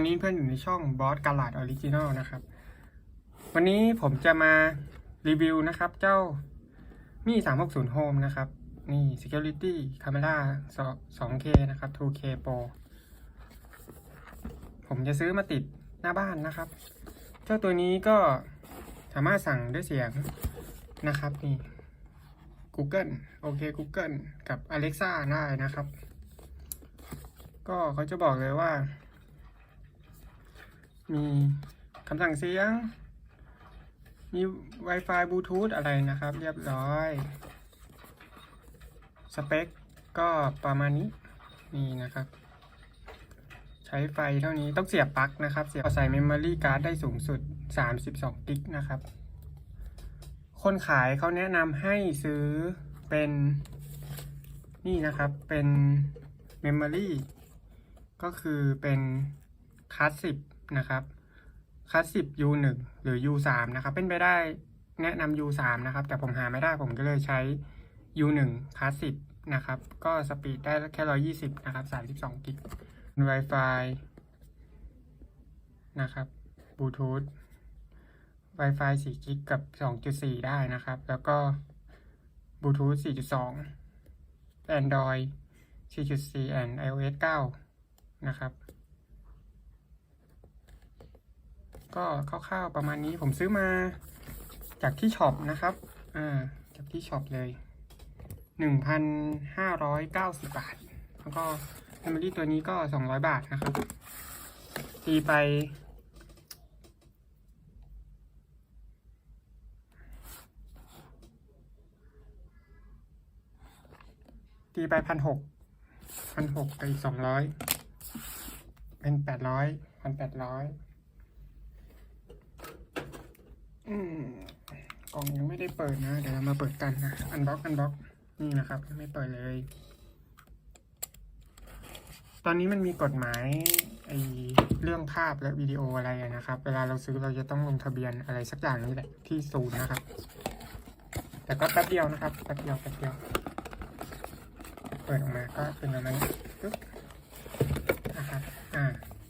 อนนี้เพื่อนอยู่ในช่องบอสกาลาดออริจินอลนะครับ วันนี้ผมจะมารีวิวนะครับ เจ้ามี่360 Home นะครับ นี่ Security Camera 2K นะครับ 2K Pro ผมจะซื้อมาติดหน้าบ้านนะครับ เจ้าตัวนี้ก็สามารถสั่งด้วยเสียงนะครับนี่ Google โอเค Google กับ Alexa ได้นะครับ ก็เขาจะบอกเลยว่า มีคำสั่งเสียง มี Wi-Fi บลูทูธอะไรนะครับ เรียบร้อย สเปคก็ประมาณนี้ นี่นะครับ ใช้ไฟเท่านี้ต้องเสียบปลั๊กนะครับ เสียบใส่เมมโมรี่การ์ดได้สูงสุด 32กิกนะครับ คนขายเขาแนะนำให้ซื้อเป็นนี่นะครับเป็นเมมโมรี่ก็คือเป็นคลาสสิบ นะครับคลาสสิบ U1 หรือ U3 นะครับ เป็นไปได้แนะนำ U3 นะครับ แต่ผมหาไม่ได้ผมก็เลยใช้ U1 คลาสสิบนะครับ ก็สปีดได้แค่ 120 นะครับ 32 กิก Wi-Fi นะครับบลูทูธ Wi-Fi 4 กิกกับ 2.4 ได้นะครับ แล้วก็บลูทูธ 4.2 Android 4.4 and iOS 9 นะครับ ก็คร่าวๆประมาณนี้ผมซื้อมาจากที่ช็อปนะครับ อ่า จากที่ช็อปเลย 1,590 บาท แล้วก็เมมโมรี่ตัวนี้ก็ 200 บาทนะครับ ตีไป ตีไปพันหกพันหกไปอีกสองร้อยเป็นแปดร้อยพันแปดร้อยอืม กล่องยังไม่ได้เปิดนะ เดี๋ยวเรามาเปิดกันนะ อันบ็อกอันบ็อกนี่นะครับ ยังไม่เปิดเลย ตอนนี้มันมีกฎหมายไอเรื่องภาพและวิดีโออะไรนะครับ เวลาเราซื้อเราจะต้องลงทะเบียนอะไรสักอย่างนี้แหละที่ศูนย์นะครับ แต่ก็แป๊บเดียวนะครับ แป๊บเดียวแป๊บเดียว เปิดออกมาก็เป็นประมาณนี้ปึ๊บนะครับ อ่า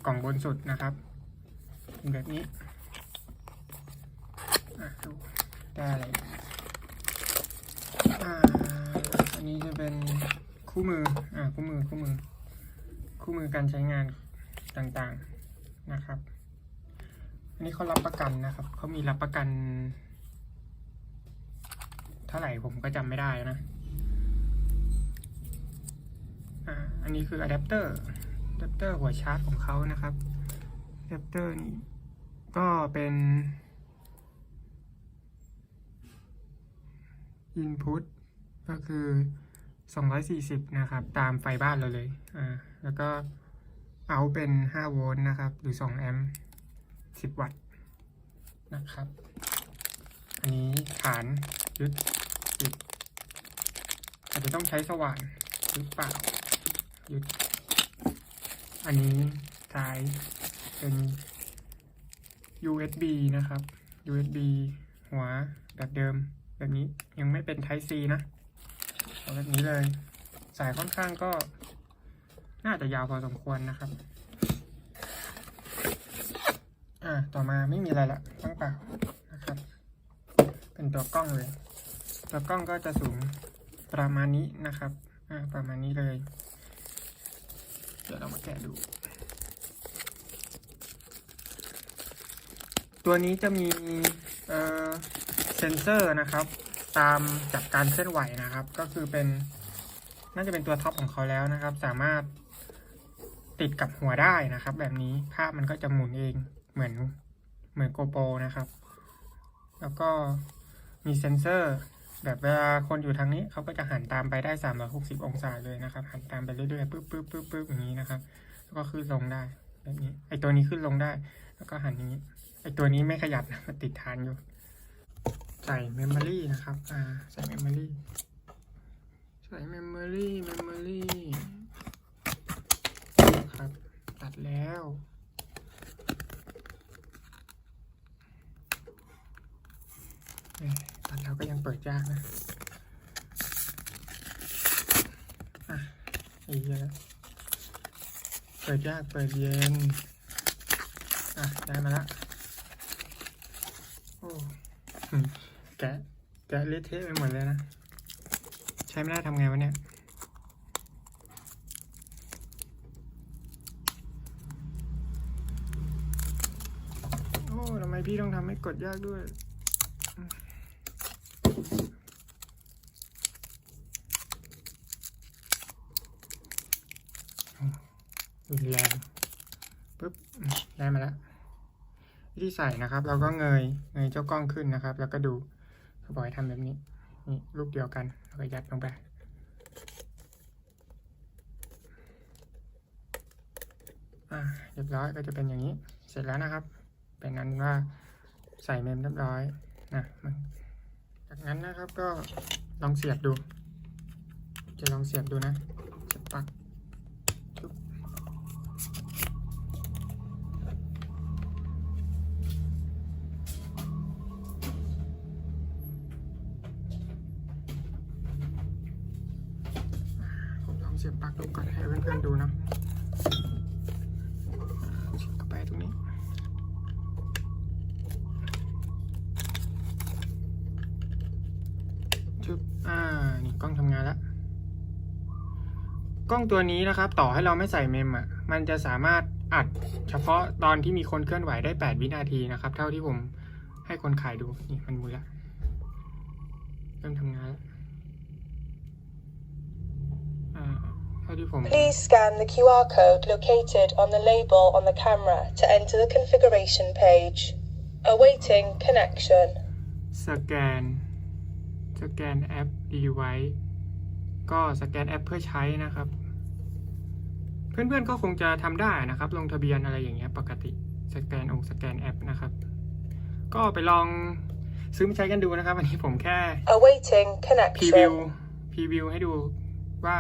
กล่องบนสุดนะครับเป็นแบบนี้ อะดูได้อะไรอ่าอันนี้จะเป็นคู่มืออ่าคู่มือคู่มือ คู่มือการใช้งานต่างๆนะครับ อันนี้เขารับประกันนะครับเขามีรับประกัน เท่าไหร่ผมก็จำไม่ได้นะอ่าอันนี้คืออะแดปเตอร์อะแดปเตอร์หัวชาร์จของเขานะครับอะแดปเตอร์นี้ก็เป็น input ก็คือ 240 นะครับ ตามไฟบ้านเราเลย อ่า แล้วก็เอาเป็น 5 โวลต์นะครับ หรือ 2 แอมป์ 10 วัตต์ นะครับ อันนี้ฐานยึดติดอาจจะต้องใช้สว่านหรือเปล่า ยึด อันนี้ท้ายเป็น USB นะครับ USB หัวแบบเดิม แบบนี้ยังไม่เป็น Type C นะเอาแบบนี้เลย สายค่อนข้างก็ น่าจะยาวพอสมควรนะครับ อ่าต่อมาไม่มีอะไรละตั้งเปล่านะครับ เป็นตัวกล้องเลย ตัวกล้องก็จะสูงประมาณนี้นะครับอ่าประมาณนี้เลย เดี๋ยวเรามาแกะดูตัวนี้จะมี เอ่อ เซนเซอร์นะครับ ตามจับการเคลื่อนไหวนะครับ ก็คือเป็นน่าจะเป็นตัวท็อปของเขาแล้วนะครับ สามารถติดกับหัวได้นะครับ แบบนี้ภาพมันก็จะหมุนเองเหมือนเหมือนโกโปรนะครับ แล้วก็มีเซนเซอร์ แบบเวลาคนอยู่ทางนี้เขาก็จะหันตามไปได้ 360 องศาเลยนะครับ หันตามไปเรื่อยๆปึ๊บปึ๊บปึ๊บปึ๊บอย่างนี้นะครับ แล้วก็ขึ้นลงได้แบบนี้ ไอตัวนี้ขึ้นลงได้ แล้วก็หันอย่างนี้ ไอตัวนี้ไม่ขยับนะมันติดฐานอยู่ ใส่เมมโมรี่นะครับ อ่า ใส่เมมโมรี่ใส่เมมโมรี่เมมโมรี่นะครับ ตัดแล้ว ตัดแล้วก็ยังเปิดยากนะ อะอีกแล้วเปิดยาก เปิดเย็น อะ ได้มาละโอ้ แกะแกะเละเทะไปหมดเลยนะ ใช้ไม่ได้ทำไงวะเนี่ย โอ้ทำไมพี่ต้องทำให้กดยากด้วยรุนแรงปุ๊บได้มาแล้ววิธีใส่นะครับ เราก็เงยเงยเจ้ากล้องขึ้นนะครับ แล้วก็ดู เขาบอกให้ทำแบบนี้ นี่ลูกเดียวกัน แล้วก็ยัดลงไป อ่าเรียบร้อยก็จะเป็นอย่างนี้ เสร็จแล้วนะครับ เป็นนั้นว่าใส่เมมเรียบร้อยนะจากนั้นนะครับก็ลองเสียบดู จะลองเสียบดูนะเสียบปลั๊ก เสียบปลั๊กดูก่อนให้เพื่อนๆดูนะอ่าเสียบเข้าไปตรงนี้ชึบอ่านี่กล้องทำงานแล้วกล้องตัวนี้นะครับ ต่อให้เราไม่ใส่เมมอะมันจะสามารถอัดเฉพาะตอนที่มีคนเคลื่อนไหวได้ 8 วินาทีนะครับ เท่าที่ผมให้คนขายดูนี่มันหมุนแล้วเริ่มทำงานแล้วอ่า Please scan the QR code located on the label on the camera to enter the configuration page. Awaiting connection. สแกน สแกนแอป device ก็สแกนแอปเพื่อใช้นะครับ เพื่อนๆก็คงจะทำได้นะครับ ลงทะเบียนอะไรอย่างเงี้ยปกติ สแกนองค์สแกนแอปนะครับ ก็ไปลองซื้อมาใช้กันดูนะครับอันนี้ผมแค่ Awaiting พรีวิว connection. พรีวิวให้ดูว่า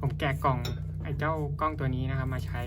ผมแกะกล่องไอ้เจ้ากล้องตัวนี้นะครับมาใช้